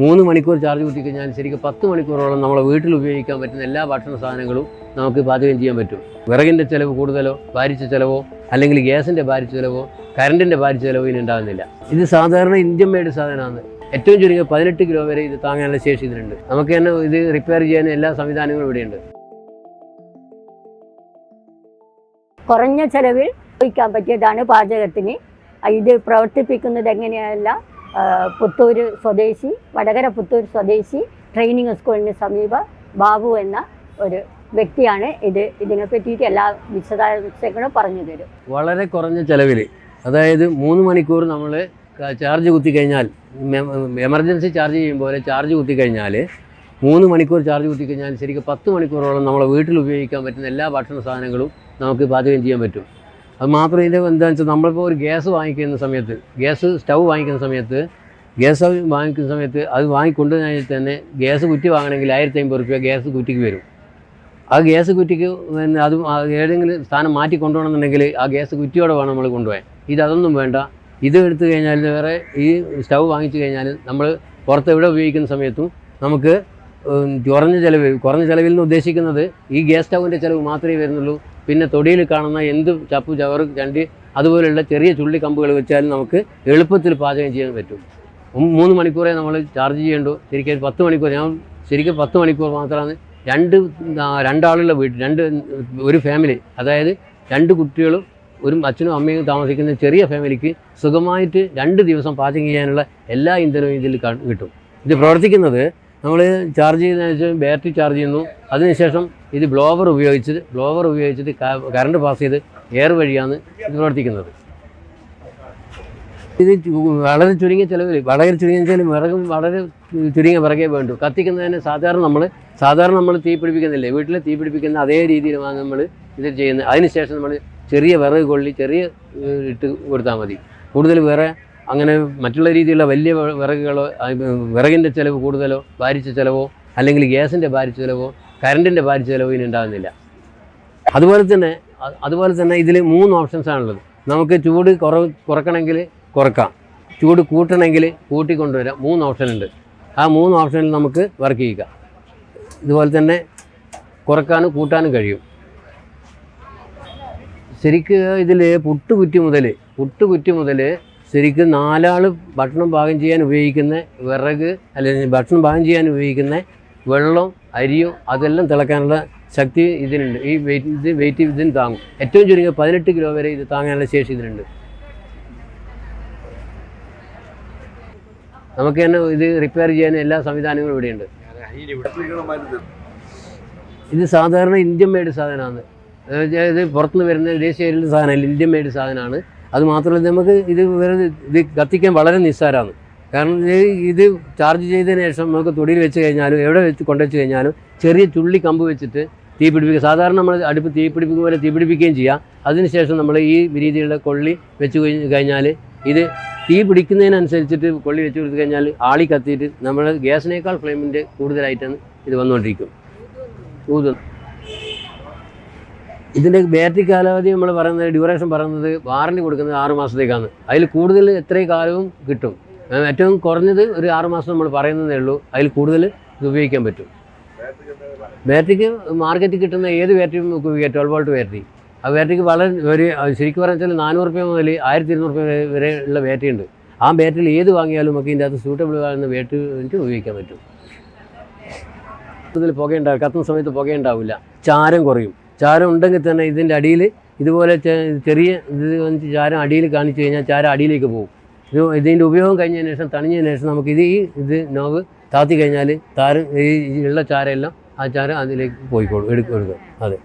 മൂന്ന് മണിക്കൂർ ചാർജ് കുത്തിക്കഴിഞ്ഞാൽ ശരിക്കും പത്ത് മണിക്കൂറോളം നമ്മളെ വീട്ടിൽ ഉപയോഗിക്കാൻ പറ്റുന്ന എല്ലാ ഭക്ഷണ സാധനങ്ങളും നമുക്ക് പാചകം ചെയ്യാൻ പറ്റും. വിറകിന്റെ ചിലവ് കൂടുതലോ ഭാരിച്ച ചിലവോ അല്ലെങ്കിൽ ഗ്യാസിന്റെ ഭാരിച്ച ചിലവോ കറണ്ടിന്റെ ഭാരിച്ച ചിലവോ ഇനി ഉണ്ടാകുന്നില്ല. ഇത് സാധാരണ ഇന്ത്യൻ മേഡ് സാധനമാണ്. ഏറ്റവും ചുരുങ്ങിയ പതിനെട്ട് കിലോ വരെ ഇത് താങ്ങാനുള്ള ശേഷി ഇതിനുണ്ട്. നമുക്ക് തന്നെ ഇത് റിപ്പയർ ചെയ്യാൻ എല്ലാ സംവിധാനങ്ങളും ഇവിടെയുണ്ട്. കുറഞ്ഞ ചിലവിൽ ഉപയോഗിക്കാൻ പറ്റിയതാണ് പാചകത്തിന്. ഇത് പ്രവർത്തിപ്പിക്കുന്നത് എങ്ങനെയല്ല പുത്തൂർ സ്വദേശി വടകര പുത്തൂർ സ്വദേശി ട്രെയിനിങ് സ്കൂളിന് സമീപ ബാബു എന്ന ഒരു വ്യക്തിയാണ് ഇത്. ഇതിനെ പറ്റിയിട്ട് എല്ലാ വിശദാംശങ്ങളും പറഞ്ഞു തരും. വളരെ കുറഞ്ഞ ചെലവിൽ അതായത് മൂന്ന് മണിക്കൂർ നമ്മൾ ചാർജ് കുത്തി കഴിഞ്ഞാൽ എമർജൻസി ചാർജ് ചെയ്യുമ്പോൾ ചാർജ് കുത്തി കഴിഞ്ഞാൽ മൂന്ന് മണിക്കൂർ ചാർജ് കുത്തി കഴിഞ്ഞാൽ ശരിക്കും പത്ത് മണിക്കൂറോളം നമ്മളെ വീട്ടിൽ ഉപയോഗിക്കാൻ പറ്റുന്ന എല്ലാ ഭക്ഷണ സാധനങ്ങളും നമുക്ക് പാചകം ചെയ്യാൻ പറ്റും. അത് മാത്രം ഇതിന്റെ എന്താണെന്ന് വെച്ചാൽ നമ്മളിപ്പോൾ ഒരു ഗ്യാസ് വാങ്ങിക്കുന്ന സമയത്ത് ഗ്യാസ് സ്റ്റൗ വാങ്ങിക്കുന്ന സമയത്ത് ഗ്യാസ് വാങ്ങിക്കുന്ന സമയത്ത് അത് വാങ്ങിക്കൊണ്ട് തന്നെ ഗ്യാസ് കുറ്റി വാങ്ങണമെങ്കിൽ ആയിരത്തി അമ്പത് റുപ്യ ഗ്യാസ് കുറ്റിക്ക് വരും. ആ ഗ്യാസ് കുറ്റിക്ക് പിന്നെ അത് ഏതെങ്കിലും സ്ഥാനം മാറ്റി കൊണ്ടുപോകണമെന്നുണ്ടെങ്കിൽ ആ ഗ്യാസ് കുറ്റിയോടെ വേണം നമ്മൾ കൊണ്ടുപോകാൻ. ഇത് അതൊന്നും വേണ്ട. ഇത് എടുത്തു കഴിഞ്ഞാൽ വേറെ ഈ സ്റ്റൗ വാങ്ങിച്ചു കഴിഞ്ഞാൽ നമ്മൾ പുറത്ത് എവിടെ ഉപയോഗിക്കുന്ന സമയത്തും നമുക്ക് കുറഞ്ഞ ചിലവ് കുറഞ്ഞ ചിലവിൽ നിന്ന് ഉദ്ദേശിക്കുന്നത് ഈ ഗ്യാസ് സ്റ്റൗവിന്റെ ചിലവ് മാത്രമേ വരുന്നുള്ളൂ. പിന്നെ തൊടിയിൽ കാണുന്ന എന്ത് ചപ്പു ചവറ് ചണ്ടി അതുപോലെയുള്ള ചെറിയ ചുള്ളിക്കമ്പുകൾ വെച്ചാലും നമുക്ക് എളുപ്പത്തിൽ പാചകം ചെയ്യാൻ പറ്റും. മൂന്ന് മണിക്കൂറേ നമ്മൾ ചാർജ് ചെയ്യേണ്ടു. ശരിക്കും പത്ത് മണിക്കൂർ ഞാൻ ശരിക്കും പത്ത് മണിക്കൂർ മാത്രമാണ് രണ്ട് രണ്ടാളുള്ള വീട്ടിൽ രണ്ട് ഒരു ഫാമിലി അതായത് രണ്ട് കുട്ടികളും ഒരു അച്ഛനും അമ്മയും താമസിക്കുന്ന ചെറിയ ഫാമിലിക്ക് സുഖമായിട്ട് രണ്ട് ദിവസം പാചകം ചെയ്യാനുള്ള എല്ലാ ഇന്ധനവും ഇതിൽ കിട്ടും. ഇത് പ്രവർത്തിക്കുന്നത് നമ്മൾ ചാർജ് ചെയ്യുന്നതിന് ബാറ്ററി ചാർജ് ചെയ്യുന്നു. അതിനുശേഷം ഇത് ബ്ലോവർ ഉപയോഗിച്ച് ബ്ലോവർ ഉപയോഗിച്ചിട്ട് കറണ്ട് പാസ് ചെയ്ത് എയർ വഴിയാണ് ഇത് പ്രവർത്തിക്കുന്നത്. ഇത് വളരെ ചുരുങ്ങിയ ചിലവിൽ വളരെ ചുരുങ്ങിയ ചില വിറകും വളരെ ചുരുങ്ങിയ വിറകേ വേണ്ടു. കത്തിക്കുന്നതിന് സാധാരണ നമ്മൾ സാധാരണ നമ്മൾ തീ പിടിപ്പിക്കുന്നില്ലേ? വീട്ടിൽ തീ പിടിപ്പിക്കുന്ന അതേ രീതിയിലാണ് നമ്മൾ ഇത് ചെയ്യുന്നത് അതിനുശേഷം നമ്മൾ ചെറിയ വിറക് കൊള്ളി ചെറിയ ഇട്ട് കൊടുത്താൽ മതി. കൂടുതൽ വേറെ അങ്ങനെ മറ്റുള്ള രീതിയിലുള്ള വലിയ വിറകുകളോ വിറകിന്റെ ചിലവ് കൂടുതലോ ഭാരിച്ച ചിലവോ അല്ലെങ്കിൽ ഗ്യാസിന്റെ ഭാരിച്ച ചിലവോ കറണ്ടിന്റെ ഭാരിച്ച ചിലവ് ഇനി ഉണ്ടാകുന്നില്ല അതുപോലെ തന്നെ അതുപോലെ തന്നെ ഇതിൽ മൂന്ന് ഓപ്ഷൻസ് ആണുള്ളത്. നമുക്ക് ചൂട് കുറ കുറക്കണമെങ്കിൽ കുറക്കാം. ചൂട് കൂട്ടണമെങ്കിൽ കൂട്ടിക്കൊണ്ടുവരാം. മൂന്ന് ഓപ്ഷൻ ഉണ്ട്. ആ മൂന്ന് ഓപ്ഷനിൽ നമുക്ക് വർക്ക് ചെയ്യുക ഇതുപോലെ തന്നെ കുറക്കാനും കൂട്ടാനും കഴിയും. ശരിക്ക് ഇതിൽ പുട്ടുകുറ്റി മുതൽ പുട്ടുകുറ്റി മുതൽ ശരിക്കും നാലാൾ ഭക്ഷണം പാകം ചെയ്യാൻ ഉപയോഗിക്കുന്ന വിറക് അല്ലെങ്കിൽ ഭക്ഷണം പാകം ചെയ്യാൻ ഉപയോഗിക്കുന്ന വെള്ളം അരിയും അതെല്ലാം തിളക്കാനുള്ള ശക്തി ഇതിനുണ്ട്. ഈ വെയിറ്റ് ഇത് വെയിറ്റ് ഇതിന് താങ്ങും. ഏറ്റവും ചുരുങ്ങിയ പതിനെട്ട് കിലോ വരെ ഇത് താങ്ങാനുള്ള ശേഷി ഇതിനുണ്ട്. നമുക്ക് തന്നെ ഇത് റിപ്പയർ ചെയ്യാൻ എല്ലാ സംവിധാനങ്ങളും ഇവിടെയുണ്ട്. ഇത് സാധാരണ ഇന്ത്യൻ മെയ്ഡ് സാധനമാണ്. ഇത് പുറത്തുനിന്ന് വരുന്ന ദേശീയ സാധനമല്ല ഇന്ത്യൻ മെയ്ഡ് സാധനമാണ്. അത് മാത്രമല്ല നമുക്ക് ഇത് വെറുതെ ഇത് കത്തിക്കാൻ വളരെ നിസ്സാരമാണ്. കാരണം ഇത് ചാർജ് ചെയ്തതിന് ശേഷം നമുക്ക് തൊടിയിൽ വെച്ച് കഴിഞ്ഞാലും എവിടെ വെച്ച് കൊണ്ടുവച്ച് കഴിഞ്ഞാലും ചെറിയ ചുള്ളി കമ്പ് വെച്ചിട്ട് തീ പിടിപ്പിക്കുക. സാധാരണ നമ്മൾ അടുപ്പ് തീ പിടിപ്പിക്കും പോലെ തീ പിടിപ്പിക്കുകയും ചെയ്യാം. അതിനുശേഷം നമ്മൾ ഈ രീതിയിലുള്ള കൊള്ളി വെച്ച് കഴിഞ്ഞാൽ ഇത് തീ പിടിക്കുന്നതിനനുസരിച്ചിട്ട് കൊള്ളി വെച്ച് കൊടുത്തു കഴിഞ്ഞാൽ ആളി കത്തിയിട്ട് നമ്മൾ ഗ്യാസിനേക്കാൾ ഫ്ലെയിമിന്റെ കൂടുതലായിട്ടാണ് ഇത് വന്നുകൊണ്ടിരിക്കും. കൂടുതൽ ഇതിന്റെ ബാറ്ററി കാലാവധി നമ്മൾ പറയുന്നത് ഡ്യൂറേഷൻ പറയുന്നത് വാറണ്ടി കൊടുക്കുന്നത് ആറ് മാസത്തേക്കാണ്. അതിൽ കൂടുതൽ എത്രയും കാലവും കിട്ടും. ഏറ്റവും കുറഞ്ഞത് ഒരു ആറ് മാസം നമ്മൾ പറയുന്നതേ ഉള്ളൂ. അതിൽ കൂടുതൽ ഇത് ഉപയോഗിക്കാൻ പറ്റും. ബാറ്ററിക്ക് മാർക്കറ്റിൽ കിട്ടുന്ന ഏത് ബാറ്ററിയും നമുക്ക് ഉപയോഗിക്കാം. ട്വൽവ് വോൾട്ട് ബാറ്ററി ആ ബാറ്ററിക്ക് വളരെ ഒരു ശരിക്കും പറഞ്ഞാൽ നാനൂറ് രൂപ മുതൽ ആയിരത്തി ഇരുന്നൂറ് രൂപ വരെ ഉള്ള ബാറ്ററി ഉണ്ട്. ആ ബാറ്ററിയിൽ ഏത് വാങ്ങിയാലും നമുക്ക് ഇതിന്റെ അകത്ത് സൂട്ടബിൾ ആകുന്ന ബാറ്ററി ഉപയോഗിക്കാൻ പറ്റും. കൂടുതൽ പുകയുണ്ടാവും കത്തുന്ന സമയത്ത് പുകയുണ്ടാവില്ല. ചാരം കുറയും. ചാരം ഉണ്ടെങ്കിൽ തന്നെ ഇതിന്റെ അടിയിൽ ഇതുപോലെ ചെറിയ ഇത് ചാരം അടിയിൽ കാണിച്ചു കഴിഞ്ഞാൽ ചാരം അടിയിലേക്ക് പോകും. ഇത് ഇതിന്റെ ഉപയോഗം കഴിഞ്ഞതിന് ശേഷം തണിഞ്ഞതിന് ശേഷം നമുക്ക് ഇത് ഈ ഇത് നോവ് താത്തി കഴിഞ്ഞാൽ താരം ഈ ഉള്ള ചാരയെല്ലാം ആ ചാരം അതിലേക്ക് പോയിക്കോളും എടുക്കും എടുക്കും അതെ.